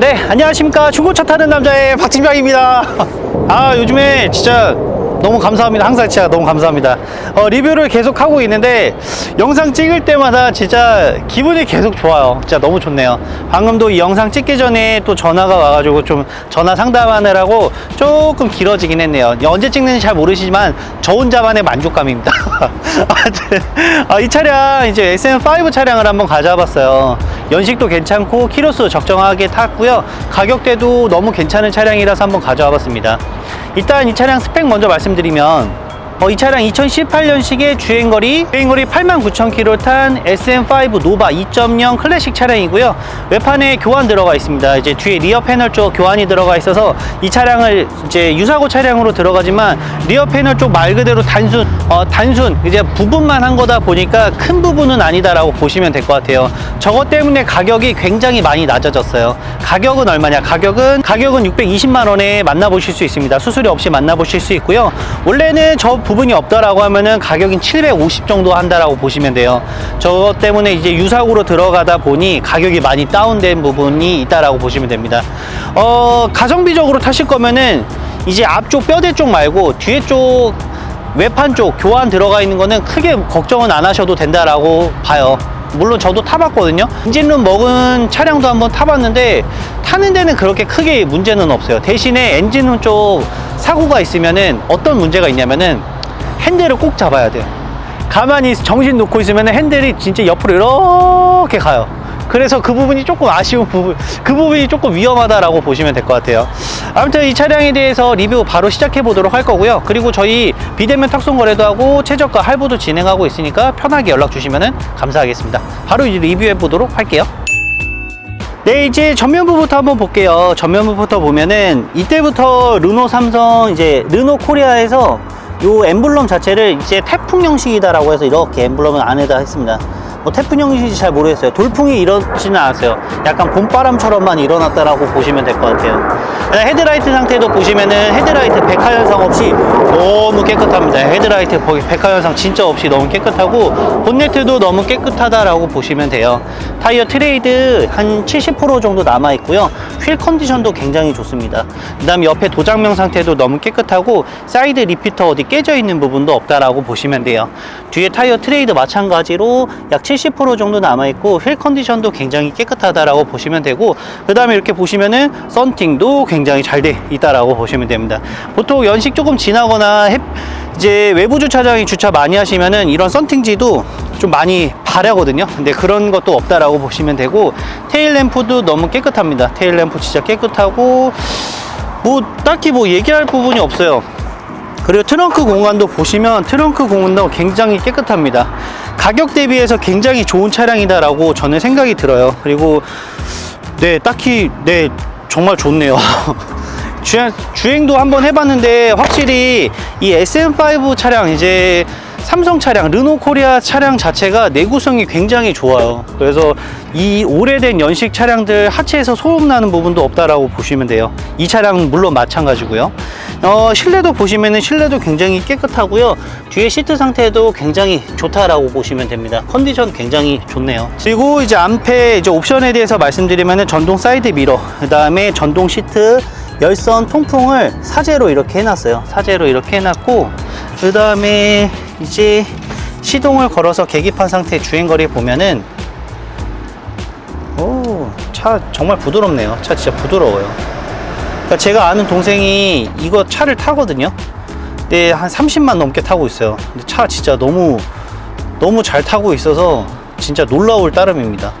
네, 안녕하십니까. 중고차 타는 남자의 박진병입니다. 아, 요즘에 진짜 너무 감사합니다. 항상 진짜 너무 감사합니다. 어, 리뷰를 계속 하고 있는데 영상 찍을 때마다 진짜 기분이 계속 좋아요. 진짜 너무 좋네요. 방금도 이 영상 찍기 전에 또 전화가 와가지고 좀 전화 상담하느라고 조금 길어지긴 했네요. 언제 찍는지 잘 모르시지만 저 혼자만의 만족감입니다. 아, 이 차량 이제 SM5 차량을 한번 가져와 봤어요. 연식도 괜찮고 키로수 적정하게 탔고요. 가격대도 너무 괜찮은 차량이라서 한번 가져와 봤습니다. 일단 이 차량 스펙 먼저 말씀드리면 어, 이 차량 2018년식의 주행거리 주행거리 89,000km 탄 SM5 노바 2.0 클래식 차량이고요. 외판에 교환 들어가 있습니다. 이제 뒤에 리어 패널 쪽 교환이 들어가 있어서 이 차량을 이제 유사고 차량으로 들어가지만 리어 패널 쪽 말 그대로 단순 어, 단순 이제 부분만 한 거다 보니까 큰 부분은 아니다라고 보시면 될 것 같아요. 저것 때문에 가격이 굉장히 많이 낮아졌어요. 가격은 얼마냐? 가격은 가격은 620만 원에 만나보실 수 있습니다. 수수료 없이 만나보실 수 있고요. 원래는 저 부분이 없다라고 하면은 가격인 750 정도 한다라고 보시면 돼요. 저것 때문에 이제 유사고로 들어가다 보니 가격이 많이 다운된 부분이 있다라고 보시면 됩니다. 어, 가성비적으로 타실 거면은 이제 앞쪽 뼈대 쪽 말고 뒤에 쪽 외판 쪽 교환 들어가 있는 거는 크게 걱정은 안 하셔도 된다라고 봐요. 물론 저도 타봤거든요. 엔진룸 먹은 차량도 한번 타봤는데 타는 데는 그렇게 크게 문제는 없어요. 대신에 엔진룸 쪽 사고가 있으면은 어떤 문제가 있냐면은 핸들을 꼭 잡아야 돼요. 가만히 정신 놓고 있으면 핸들이 진짜 옆으로 이렇게 가요. 그래서 그 부분이 조금 아쉬운 부분, 그 부분이 조금 위험하다라고 보시면 될 것 같아요. 아무튼 이 차량에 대해서 리뷰 바로 시작해 보도록 할 거고요. 그리고 저희 비대면 탁송 거래도 하고 최저가 할부도 진행하고 있으니까 편하게 연락 주시면 감사하겠습니다. 바로 이제 리뷰해 보도록 할게요. 네, 이제 전면부부터 한번 볼게요. 전면부부터 보면은 이때부터 르노 삼성 이제 르노 코리아에서 요 엠블럼 자체를 이제 태풍 형식이다라고 해서 이렇게 엠블럼을 안에다 했습니다. 뭐 태풍 형식인지 잘 모르겠어요. 돌풍이 이렇지는 않았어요. 약간 봄바람처럼만 일어났다라고 보시면 될 것 같아요. 헤드라이트 상태도 보시면은 헤드라이트 백화 현상 없이 너무 깨끗합니다. 헤드라이트 백화 현상 진짜 없이 너무 깨끗하고 본네트도 너무 깨끗하다라고 보시면 돼요. 타이어 트레이드 한 70% 정도 남아 있고요. 휠 컨디션도 굉장히 좋습니다. 그다음 옆에 도장명 상태도 너무 깨끗하고 사이드 리피터 어디 깨져 있는 부분도 없다라고 보시면 돼요. 뒤에 타이어 트레이드 마찬가지로 약 70% 정도 남아 있고 휠 컨디션도 굉장히 깨끗하다라고 보시면 되고 그다음에 이렇게 보시면은 썬팅도 굉장히 잘 돼 있다라고 보시면 됩니다. 보통 연식 조금 지나거나 햇- 이제 외부 주차장에 주차 많이 하시면은 이런 썬팅지도 좀 많이 바라거든요. 근데 그런 것도 없다라고 보시면 되고 테일 램프도 너무 깨끗합니다. 테일 램프 진짜 깨끗하고 뭐 딱히 뭐 얘기할 부분이 없어요. 그리고 트렁크 공간도 보시면 트렁크 공간도 굉장히 깨끗합니다. 가격 대비해서 굉장히 좋은 차량이다 라고 저는 생각이 들어요. 그리고 네, 딱히 네 정말 좋네요. 주행, 주행도 한번 해봤는데 확실히 이 SM5 차량 이제 삼성 차량, 르노 코리아 차량 자체가 내구성이 굉장히 좋아요. 그래서 이 오래된 연식 차량들 하체에서 소음 나는 부분도 없다라고 보시면 돼요. 이 차량은 물론 마찬가지고요. 어, 실내도 보시면은 실내도 굉장히 깨끗하고요. 뒤에 시트 상태도 굉장히 좋다라고 보시면 됩니다. 컨디션 굉장히 좋네요. 그리고 이제 앞에 이제 옵션에 대해서 말씀드리면은 전동 사이드 미러, 그 다음에 전동 시트, 열선 통풍을 사제로 이렇게 해놨어요. 사제로 이렇게 해놨고, 그 다음에 이제 시동을 걸어서 계기판 상태 주행거리 보면은, 오, 차 정말 부드럽네요. 차 진짜 부드러워요. 그러니까 제가 아는 동생이 이거 차를 타거든요. 근데 한 30만 넘게 타고 있어요. 근데 차 진짜 너무, 너무 잘 타고 있어서 진짜 놀라울 따름입니다.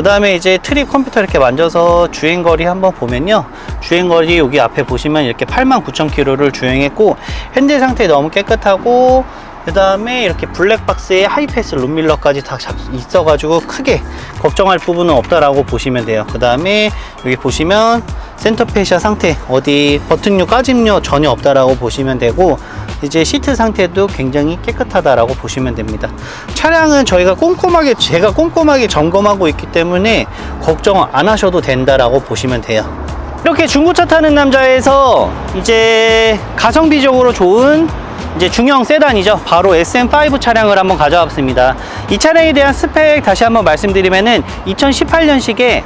그 다음에 이제 트립 컴퓨터 이렇게 만져서 주행거리 한번 보면요. 주행거리 여기 앞에 보시면 이렇게 89,000km를 주행했고, 핸들 상태 너무 깨끗하고, 그 다음에 이렇게 블랙박스에 하이패스 룸밀러까지 다 잡- 있어 가지고 크게 걱정할 부분은 없다라고 보시면 돼요. 그 다음에 여기 보시면 센터페시아 상태 어디 버튼류 까짐류 전혀 없다라고 보시면 되고 이제 시트 상태도 굉장히 깨끗하다라고 보시면 됩니다. 차량은 저희가 꼼꼼하게 제가 꼼꼼하게 점검하고 있기 때문에 걱정 안 하셔도 된다라고 보시면 돼요. 이렇게 중고차 타는 남자에서 이제 가성비적으로 좋은 이제 중형 세단이죠. 바로 SM5 차량을 한번 가져왔습니다. 이 차량에 대한 스펙 다시 한번 말씀드리면은 2018년식에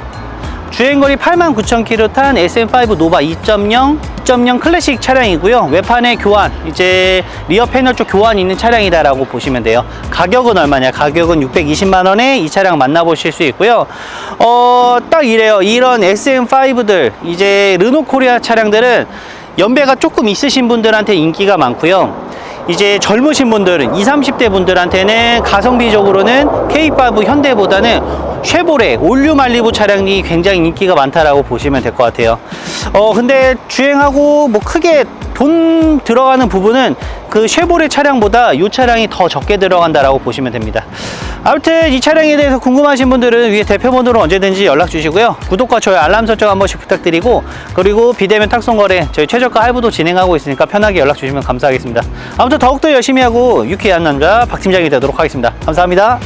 주행거리 89,000km 탄 SM5 노바 2.0 2.0 클래식 차량이고요. 외판에 교환, 이제 리어 패널 쪽 교환이 있는 차량이다라고 보시면 돼요. 가격은 얼마냐? 가격은 620만 원에 이 차량 만나보실 수 있고요. 어, 딱 이래요. 이런 SM5들, 이제 르노 코리아 차량들은 연배가 조금 있으신 분들한테 인기가 많고요. 이제 젊으신 분들은 20, 30대 분들한테는 가성비적으로는 K5 현대보다는 쉐보레 올류 말리부 차량이 굉장히 인기가 많다라고 보시면 될 것 같아요. 어 근데 주행하고 뭐 크게 돈 들어가는 부분은 그 쉐보레 차량보다 이 차량이 더 적게 들어간다라고 보시면 됩니다. 아무튼 이 차량에 대해서 궁금하신 분들은 위에 대표번호로 언제든지 연락 주시고요. 구독과 좋아요, 알람 설정 한 번씩 부탁드리고 그리고 비대면 탁송 거래 저희 최저가 할부도 진행하고 있으니까 편하게 연락 주시면 감사하겠습니다. 아무튼 더욱더 열심히 하고 유쾌한 남자 박 팀장이 되도록 하겠습니다. 감사합니다.